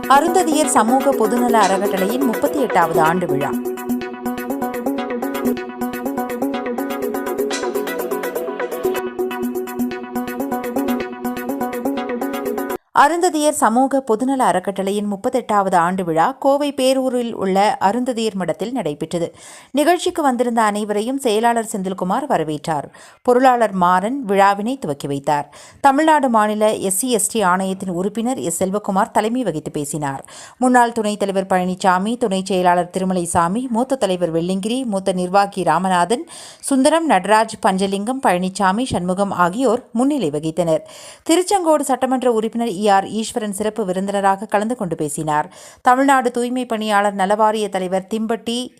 அருந்ததியர் சமூக பொதுநல அறக்கட்டளையின் முப்பத்தி எட்டாவது ஆண்டு விழா. அருந்ததியர் சமூக பொதுநல அறக்கட்டளையின் முப்பத்தெட்டாவது ஆண்டு விழா கோவை பேரூரில் உள்ள அருந்ததியர் மடத்தில் நடைபெற்றது. நிகழ்ச்சிக்கு வந்திருந்த அனைவரையும் செயலாளர் செந்தில்குமார் வரவேற்றார். பொருளாளர் மாறன் விழாவினை துவக்கி வைத்தார். தமிழ்நாடு மாநில எஸ்சி எஸ்டி ஆணையத்தின் உறுப்பினர் எஸ் செல்வகுமார் தலைமை வகித்து பேசினார். முன்னாள் துணைத் தலைவர் பழனிசாமி துணைச் செயலாளர் திருமலைசாமி மூத்த தலைவர் வெள்ளிங்கிரி மூத்த நிர்வாகி ராமநாதன் சுந்தரம் நடராஜ் பஞ்சலிங்கம் பழனிசாமி சண்முகம் ஆகியோர் முன்னிலை வகித்தனர். திருச்செங்கோடு சட்டமன்ற உறுப்பினர் ஆர் ஈஸ்வரன் சிறப்பு விருந்தினராக கலந்து கொண்டு பேசினார். தமிழ்நாடு தூய்மை பணியாளர் நலவாரிய தலைவர் திம்பட்டி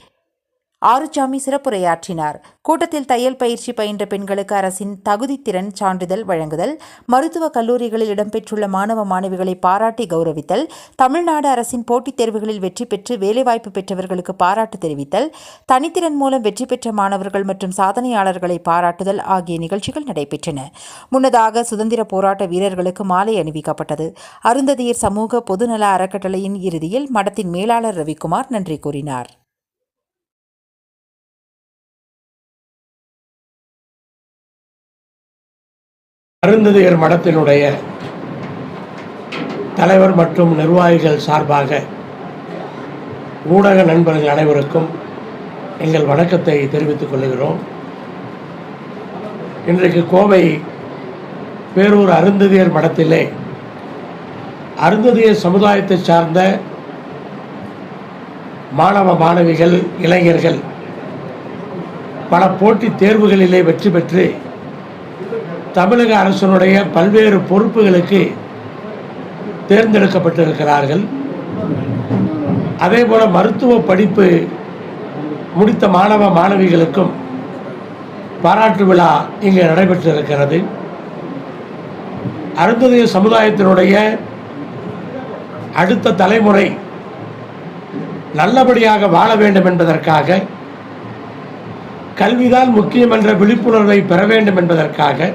ஆறுசாமி சிறப்புரையாற்றினார். கூட்டத்தில் தையல் பயிற்சி பயின்ற பெண்களுக்கு அரசின் தகுதித்திறன் சான்றிதழ் வழங்குதல் மருத்துவக் கல்லூரிகளில் இடம்பெற்றுள்ள மாணவ மாணவிகளை பாராட்டி கௌரவித்தல் தமிழ்நாடு அரசின் போட்டித் தேர்வுகளில் வெற்றி பெற்று வேலைவாய்ப்பு பெற்றவர்களுக்கு பாராட்டு தெரிவித்தல் தனித்திறன் மூலம் வெற்றி பெற்ற மாணவர்கள் மற்றும் சாதனையாளர்களை பாராட்டுதல் ஆகிய நிகழ்ச்சிகள் நடைபெற்றன. முன்னதாக சுதந்திர போராட்ட வீரர்களுக்கு மாலை அணிவிக்கப்பட்டது. அருந்ததியர் சமூக பொதுநல அறக்கட்டளையின் இறுதியில் மடத்தின் மேலாளர் ரவிக்குமார் நன்றி கூறினார். அருந்ததியர் மடத்தினுடைய தலைவர் மற்றும் நிர்வாகிகள் சார்பாக ஊடக நண்பர்கள் அனைவருக்கும் எங்கள் வணக்கத்தை தெரிவித்துக் கொள்கிறோம். இன்றைக்கு கோவை பேரூர் அருந்ததியர் மடத்திலே அருந்ததியர் சமுதாயத்தை சார்ந்த மாணவ மாணவிகள் இளைஞர்கள் பல போட்டித் தேர்வுகளிலே வெற்றி பெற்று தமிழக அரசனுடைய பல்வேறு பொறுப்புகளுக்கு தேர்ந்தெடுக்கப்பட்டிருக்கிறார்கள். அதே போல மருத்துவ படிப்பு முடித்த மாணவ மாணவிகளுக்கும் பாராட்டு விழா இங்கே நடைபெற்றிருக்கிறது. அருந்ததிய சமுதாயத்தினுடைய அடுத்த தலைமுறை நல்லபடியாக வாழ வேண்டும் என்பதற்காக கல்விதான் முக்கியம் என்ற விழிப்புணர்வை பெற வேண்டும் என்பதற்காக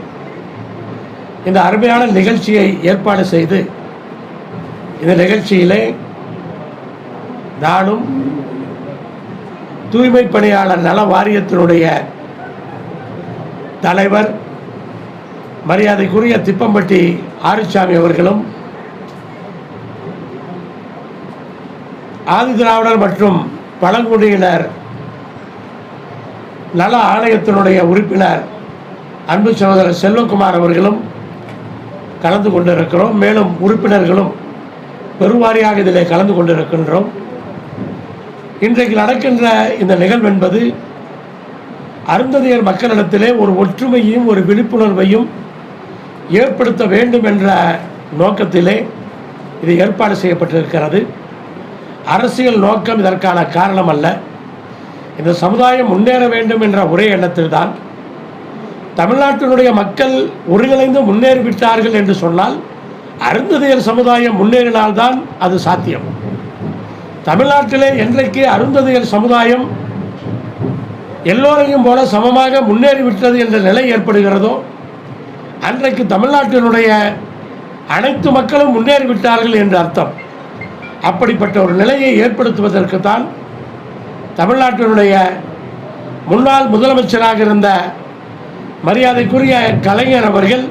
இந்த அருமையான நிகழ்ச்சியை ஏற்பாடு செய்து இந்த நிகழ்ச்சியிலே நானும் தூய்மை பணியாளர் நல வாரியத்தினுடைய தலைவர் மரியாதைக்குரிய திப்பம்பட்டி ஆரிசாமி அவர்களும் ஆதிதிராவிடர் மற்றும் பழங்குடியினர் நல ஆணையத்தினுடைய உறுப்பினர் அன்பு சகோதரர் செல்வகுமார் அவர்களும் கலந்து கொண்டிருக்கிறோம். மேலும் உறுப்பினர்களும் பெருவாரியாக இதில் கலந்து கொண்டிருக்கின்றோம். இன்றைக்கு நடக்கின்ற இந்த நிகழ்வு என்பது அருந்ததியர் மக்களிடத்திலே ஒரு ஒற்றுமையும் ஒரு விழிப்புணர்வையும் ஏற்படுத்த வேண்டும் என்ற நோக்கத்திலே இது ஏற்பாடு செய்யப்பட்டிருக்கிறது. அரசியல் நோக்கம் இதற்கான காரணம் அல்ல இந்த சமுதாயம் முன்னேற வேண்டும் என்ற ஒரே எண்ணத்தில்தான் தமிழ்நாட்டினுடைய மக்கள் ஒருங்கிணைந்து முன்னேறிவிட்டார்கள் என்று சொன்னால் அருந்ததியர் சமுதாயம் முன்னேறினால்தான் அது சாத்தியம். தமிழ்நாட்டிலே என்றைக்கு அருந்ததியர் சமுதாயம் எல்லோரையும் போல சமமாக முன்னேறிவிட்டது என்ற நிலை ஏற்படுகிறதோ அன்றைக்கு தமிழ்நாட்டினுடைய அனைத்து மக்களும் முன்னேறிவிட்டார்கள் என்று அர்த்தம். அப்படிப்பட்ட ஒரு நிலையை ஏற்படுத்துவதற்கு தான் தமிழ்நாட்டினுடைய முன்னாள் முதலமைச்சராக இருந்த மரியாதைக்குரிய கலைஞர் அவர்கள்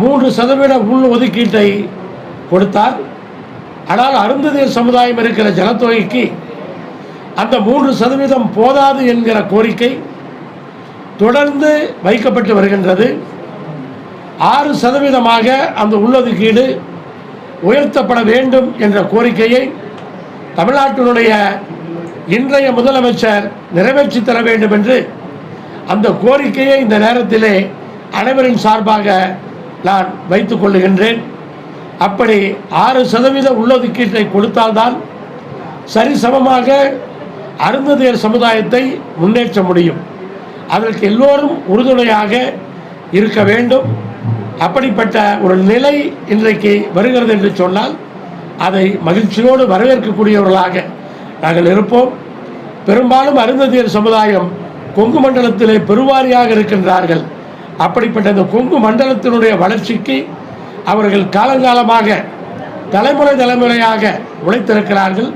மூன்று சதவீத உள் ஒதுக்கீட்டை கொடுத்தார். ஆனால் அருந்ததிய சமுதாயம் இருக்கிற ஜனத்தொகைக்கு அந்த மூன்று சதவீதம் போதாது என்கிற கோரிக்கை தொடர்ந்து வைக்கப்பட்டு வருகின்றது. ஆறு சதவீதமாக அந்த உள்ளொதுக்கீடு உயர்த்தப்பட வேண்டும் என்ற கோரிக்கையை தமிழ்நாட்டினுடைய இன்றைய முதலமைச்சர் நிறைவேற்றி தர வேண்டும் என்று அந்த கோரிக்கையை இந்த நேரத்திலே அனைவரின் சார்பாக நான் வைத்துக் கொள்ளுகின்றேன். அப்படி ஆறு சதவீத உள்ளொதுக்கீட்டை கொடுத்தால்தான் சரிசமமாக அருந்ததியர் சமுதாயத்தை முன்னேற்ற முடியும். அதற்கு எல்லோரும் உறுதுணையாக இருக்க வேண்டும். அப்படிப்பட்ட ஒரு நிலை இன்றைக்கு வருகிறது என்று சொன்னால் அதை மகிழ்ச்சியோடு வரவேற்கக்கூடியவர்களாக நாங்கள் இருப்போம். பெரும்பாலும் அருந்ததியர் சமுதாயம் கொங்கு மண்டலத்திலே பெருவாரியாக இருக்கின்றார்கள். அப்படிப்பட்ட இந்த கொங்கு மண்டலத்தினுடைய வளர்ச்சிக்கு அவர்கள் காலங்காலமாக தலைமுறை தலைமுறையாக உழைத்திருக்கிறார்கள்.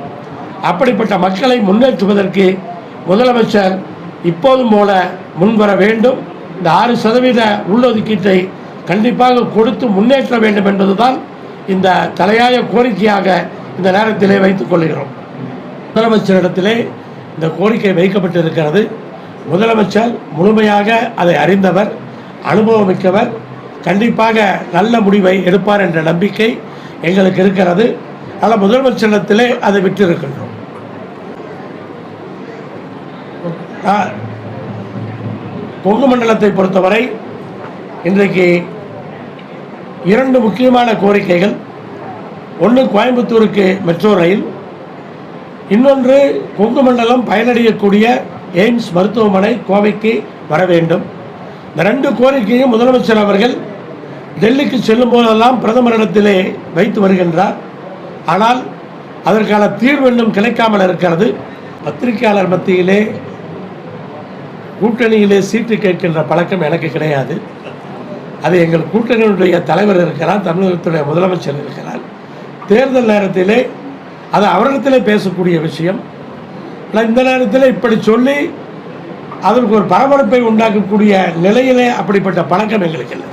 அப்படிப்பட்ட மக்களை முன்னேற்றுவதற்கு முதலமைச்சர் இப்போதும் போல முன்வர வேண்டும். இந்த ஆறு சதவீத உள்ளொதுக்கீட்டை கண்டிப்பாக கொடுத்து முன்னேற்ற வேண்டும் என்பதுதான் இந்த தலையாய கோரிக்கையாக இந்த நேரத்திலே வைத்துக் கொள்கிறோம். முதலமைச்சரிடத்திலே இந்த கோரிக்கை வைக்கப்பட்டிருக்கிறது. முதலமைச்சர் முழுமையாக அதை அறிந்தவர் அனுபவமிக்கவர் கண்டிப்பாக நல்ல முடிவை எடுப்பார் என்ற நம்பிக்கை எங்களுக்கு இருக்கிறது. ஆனால் முதலமைச்சரிடத்திலே அதை விட்டிருக்கின்றோம். கொங்கு மண்டலத்தை பொறுத்தவரை இன்றைக்கு இரண்டு முக்கியமான கோரிக்கைகள். ஒன்று கோயம்புத்தூருக்கு மெட்ரோ ரயில் இன்னொன்று கொங்கு மண்டலம் பயனடையக்கூடிய எய்ம்ஸ் மருத்துவமனை கோவைக்கு வர வேண்டும். இந்த ரெண்டு கோரிக்கையும் முதலமைச்சர் அவர்கள் டெல்லிக்கு செல்லும் போதெல்லாம் பிரதமரிடத்திலே வைத்து வருகின்றார். ஆனால் அதற்கான தீர்வு இன்னும் கிடைக்காமல் இருக்கிறது. பத்திரிகையாளர் மத்தியிலே கூட்டணியிலே சீட்டு கேட்கின்ற பழக்கம் எனக்கு கிடையாது. அது எங்கள் கூட்டணியினுடைய தலைவர் இருக்கிறார் தமிழகத்துடைய முதலமைச்சர் இருக்கிறார். தேர்தல் நேரத்திலே அது அவரிடத்திலே பேசக்கூடிய விஷயம். ஆனால் இந்த நேரத்தில் இப்படி சொல்லி அதற்கு ஒரு பரபரப்பை உண்டாக்கக்கூடிய நிலையிலே அப்படிப்பட்ட பழக்கம் எங்களுக்கு இல்லை.